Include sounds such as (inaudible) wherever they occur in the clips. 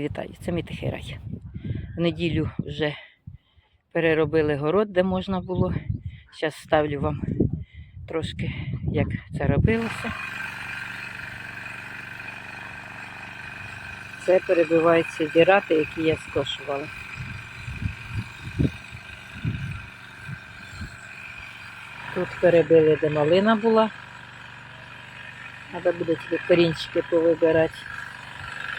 Вітаю, це мій тихий рай. В неділю вже переробили город, де можна було. Зараз ставлю вам трошки, як це робилося. Це перебиваються дірати, які я скошувала. Тут перебили, де малина була. Треба буде тільки корінчики повибирати.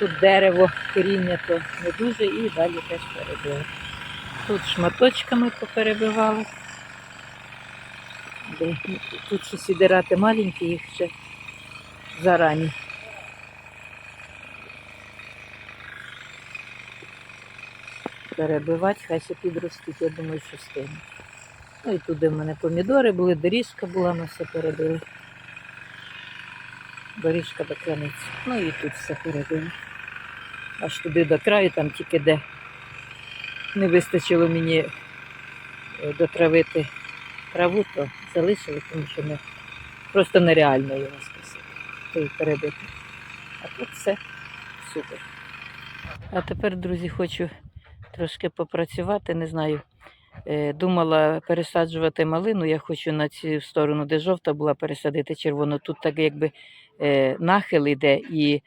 Тут дерево, коріння то не дуже і далі теж перебили. Тут шматочками поперебивали. Тут ще сідирати маленькі, їх ще зарані. Перебивати, хай ще підростуть, я думаю, що встигне. Ну і туди в мене помідори були, доріжка була, ми все перебили. Доріжка до криниці. Ну і тут все перебили. Аж туди до краю, там тільки де не вистачило мені е, дотравити траву, то залишили, тому що не, просто нереально його скосити. То перебити. А тут все супер. А тепер, друзі, хочу трошки попрацювати, не знаю. Е, Думала пересаджувати малину, я хочу на цю сторону, де жовта була, пересадити червону. Тут так якби е, нахил іде і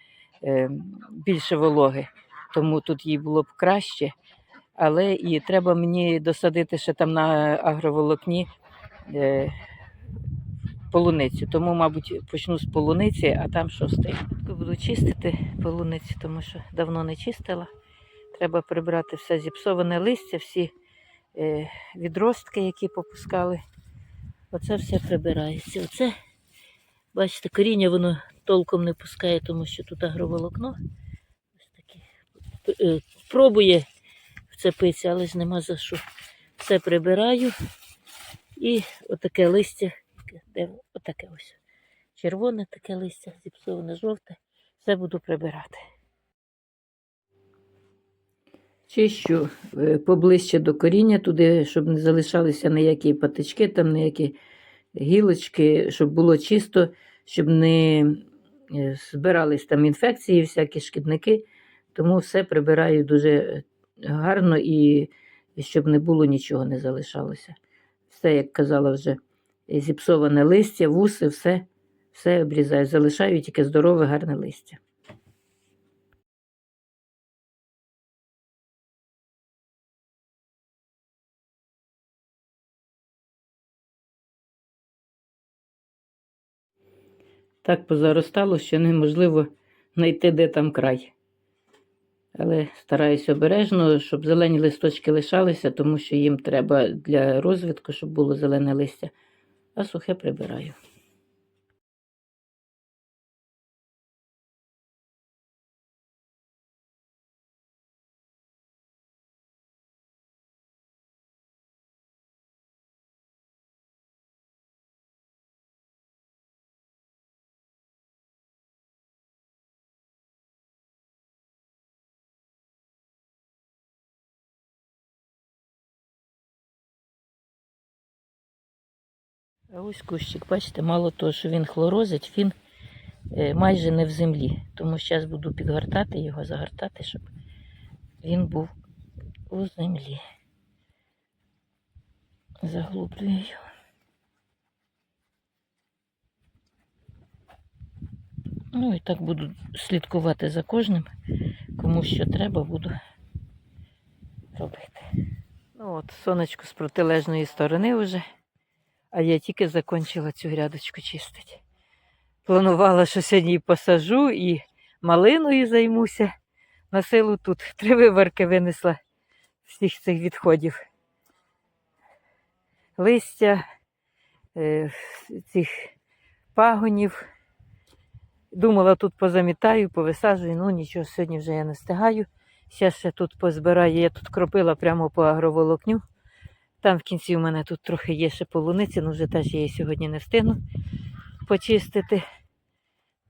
більше вологи, тому тут їй було б краще. Але і треба мені досадити ще там на агроволокні е, полуницю. Тому, мабуть, почну з полуниці, а там що встигну. Буду чистити полуницю, тому що давно не чистила. Треба прибрати все зіпсоване листя, всі е, відростки, які попускали. Оце все прибирається. Оце, бачите, коріння воно толком не пускає, тому що тут агроволокно. Ось таке. Е, Пробує вцепитися, але ж нема за що. Все прибираю. І отаке листя, отаке ось. Червоне таке листя, зіпсоване жовте. Все буду прибирати. Чищу е, поближче до коріння, туди, щоб не залишалися ніякі патички, там ніякі гілочки, щоб було чисто, щоб не збирались там інфекції, всякі шкідники. Тому все прибираю дуже гарно і, і щоб не було нічого не залишалося. Все, як казала вже, е, зіпсоване листя, вуси, все, все обрізаю. Залишаю тільки здорове, гарне листя. Так позаростало, що неможливо знайти, де там край. Але стараюся обережно, щоб зелені листочки лишалися, тому що їм треба для розвитку, щоб було зелене листя, а сухе прибираю. А ось кущик, бачите, мало того, що він хлорозить, він е, майже не в землі. Тому зараз буду підгортати його, загортати, щоб він був у землі. Заглублюю його. Ну і так буду слідкувати за кожним, кому що треба, буду робити. Ну от, сонечко з протилежної сторони вже. А я тільки закінчила цю грядочку чистити. Планувала, що сьогодні посажу, і малиною займуся. На силу тут (laughs) три виварки винесла всіх цих відходів. Листя е, цих пагонів. Думала, тут позамітаю, повисаджую, ну нічого, сьогодні вже я не встигаю. Зараз ще тут позбираю, я тут кропила прямо по агроволокню. Там в кінці у мене тут трохи є ще полуниці, ну вже теж я її сьогодні не встигну почистити.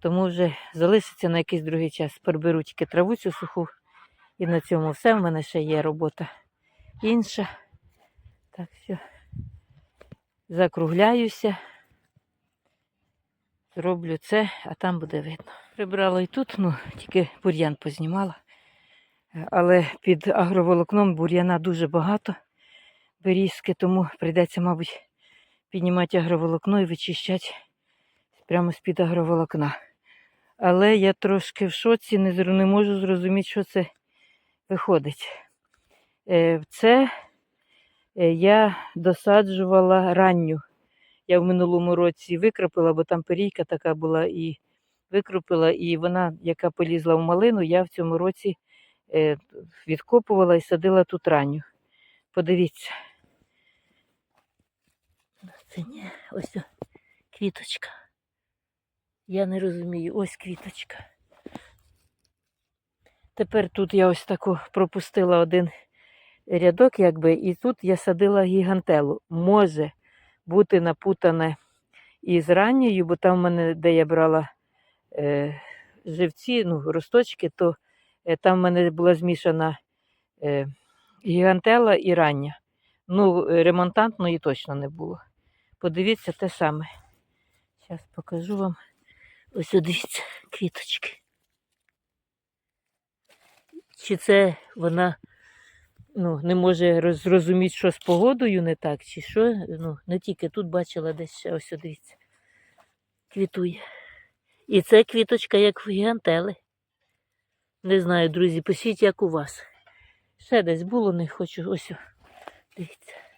Тому вже залишиться на якийсь другий час. Приберу тільки траву цю суху. І на цьому все. В мене ще є робота інша. Так, все. Закругляюся. Зроблю це, а там буде видно. Прибрала і тут, ну, тільки бур'ян познімала. Але під агроволокном бур'яна дуже багато берізки, тому прийдеться, мабуть, піднімати агроволокно і вичищати прямо з-під агроволокна. Але я трошки в шоці, не, можу зрозуміти, що це виходить. Е, Це е, я досаджувала ранню. Я в минулому році викропила, бо там перійка така була і викропила, і вона, яка полізла в малину, я в цьому році е, відкопувала і садила тут ранню. Подивіться. Це ось о, квіточка. Я не розумію, ось квіточка. Тепер тут я ось таку пропустила один рядок, якби, і тут я садила гігантелу. Може бути напутане із ранньою, бо там в мене, де я брала е, живці, ну, росточки, то е, там в мене була змішана е, гігантела і рання. Ну, ремонтантної точно не було. Подивіться те саме. Зараз покажу вам. Ось дивіться, квіточки. Чи це вона ну, не може зрозуміти, що з погодою не так, чи що. Ну, не тільки тут бачила десь ось дивіться. Квітує. І це квіточка, як в гігантели. Не знаю, друзі, пишіть, як у вас. Ще десь було, не хочу. Ось. Дивіться.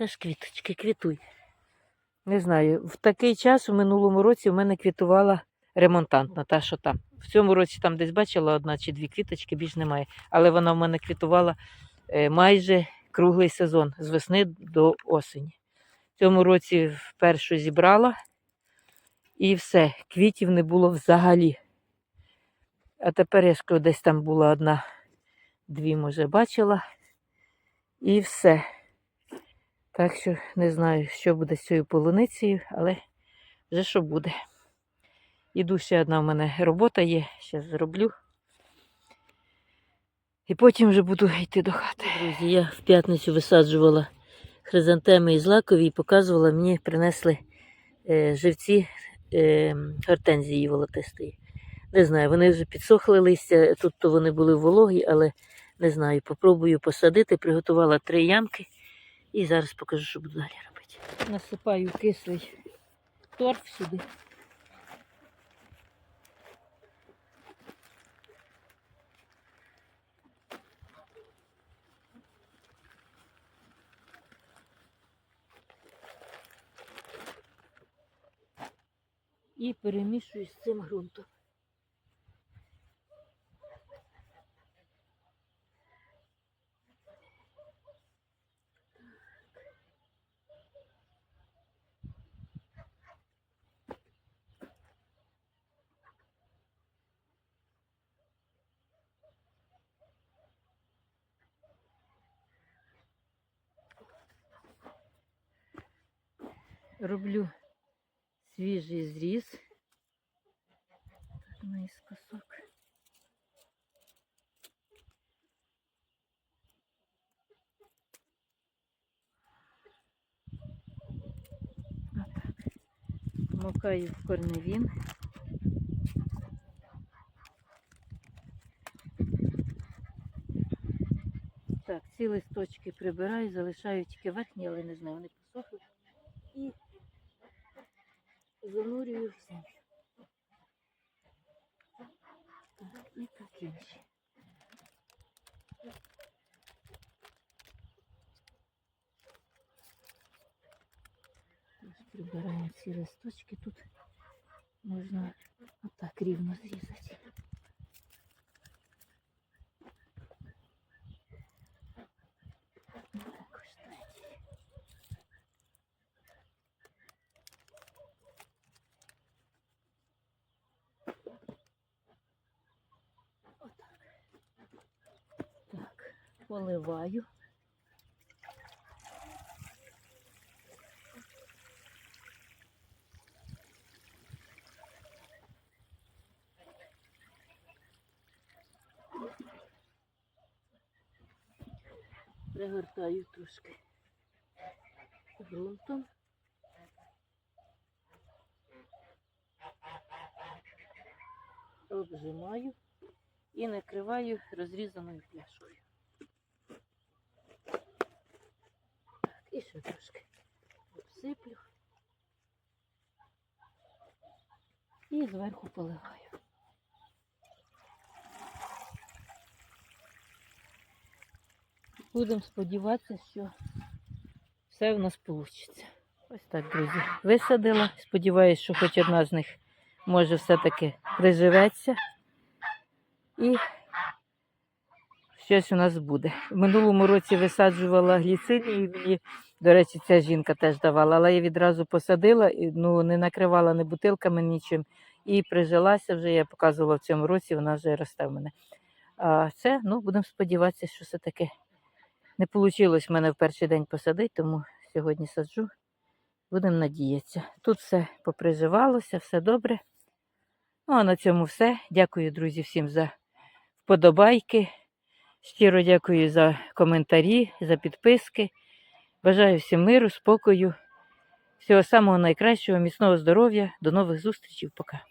Це ж квіточки, квітує. Не знаю, в такий час у минулому році в мене квітувала ремонтантна, та що там. В цьому році там десь бачила одна чи дві квіточки, більш немає. Але вона в мене квітувала е, майже круглий сезон з весни до осені. В цьому році вперше зібрала і все, квітів не було взагалі. А тепер я ж десь там була одна, дві, може, бачила. І все. Так що не знаю, що буде з цією полуницею, але вже що буде. Іду ще одна в мене робота є, зараз зроблю. І потім вже буду йти до хати. Друзі, я в п'ятницю висаджувала хризантеми із лакові і показувала, мені принесли е, живці е, гортензії волотистої. Не знаю, вони вже підсохли листя, тут то вони були вологі, але не знаю, попробую посадити, приготувала три ямки. І зараз покажу, що буду далі робити. Насипаю кислий торф сюди. І перемішую з цим ґрунтом. Роблю свіжий зріз. Так, наискосок. Отак. Макаю в корневін. Так, ці листочки прибираю, залишаю тільки верхні, але не знаю, вони посохли. І занурюю в землю. Так, і так інші. Ось Прибираємо ці листочки. Тут можна отак рівно зрізати. Поливаю. Пригортаю трошки ґрунтом. Обжимаю і накриваю розрізаною пляшкою. І ще трошки обсиплю. І зверху поливаю. Будемо сподіватися, що все в нас вийде. Ось так, друзі. Висадила. Сподіваюсь, що хоч одна з них може все-таки приживеться. І щось у нас буде. В минулому році висаджувала гліцинію, і мені, до речі, ця жінка теж давала, але я відразу посадила, ну, не накривала ні бутилками, нічим. І прижилася вже, я показувала в цьому році, вона вже росте в мене. А це, ну, будемо сподіватися, що все-таки не вийшло в мене в перший день посадити, тому сьогодні саджу. Будемо надіятися. Тут все поприживалося, все добре. Ну, а на цьому все. Дякую, друзі, всім за вподобайки. Щиро дякую за коментарі, за підписки. Бажаю всім миру, спокою, всього самого найкращого, міцного здоров'я. До нових зустрічей. Пока.